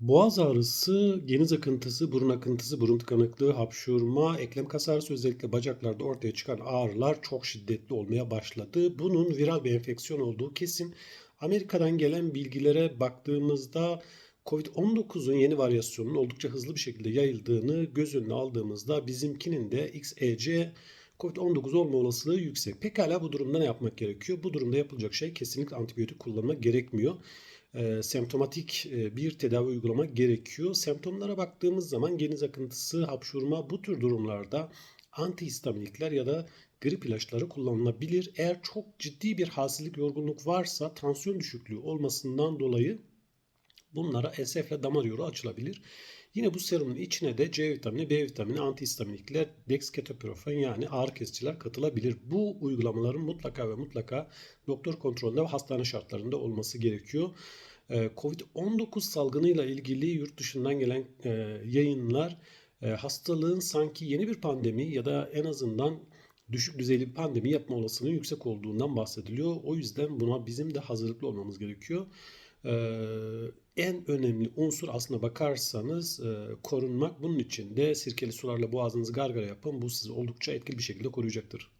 Boğaz ağrısı, geniz akıntısı, burun akıntısı, burun tıkanıklığı, hapşurma, eklem kas ağrısı özellikle bacaklarda ortaya çıkan ağrılar çok şiddetli olmaya başladı. Bunun viral bir enfeksiyon olduğu kesin. Amerika'dan gelen bilgilere baktığımızda COVID-19'un yeni varyasyonunun oldukça hızlı bir şekilde yayıldığını göz önüne aldığımızda bizimkinin de XEC COVID-19 olma olasılığı yüksek. Pekala bu durumda ne yapmak gerekiyor? Bu durumda yapılacak şey kesinlikle antibiyotik kullanmak gerekmiyor e, semptomatik e, bir tedavi uygulamak gerekiyor. Semptomlara baktığımız zaman geniz akıntısı, hapşurma bu tür durumlarda antihistaminikler ya da grip ilaçları kullanılabilir. Eğer çok ciddi bir halsizlik, yorgunluk varsa tansiyon düşüklüğü olmasından dolayı bunlara ile damar yolu açılabilir. Yine bu serumun içine de C vitamini, B vitamini, antihistaminikler, dexketoprofen yani ağrı kesiciler katılabilir. Bu uygulamaların mutlaka ve mutlaka doktor kontrolünde ve hastane şartlarında olması gerekiyor. Ee, Covid-19 salgınıyla ilgili yurt dışından gelen e, yayınlar e, hastalığın sanki yeni bir pandemi ya da en azından düşük düzeyli bir pandemi yapma olasılığının yüksek olduğundan bahsediliyor. O yüzden buna bizim de hazırlıklı olmamız gerekiyor. Ee, en önemli unsur aslına bakarsanız e, korunmak. Bunun için de sirkeli sularla boğazınızı gargara yapın. Bu sizi oldukça etkili bir şekilde koruyacaktır.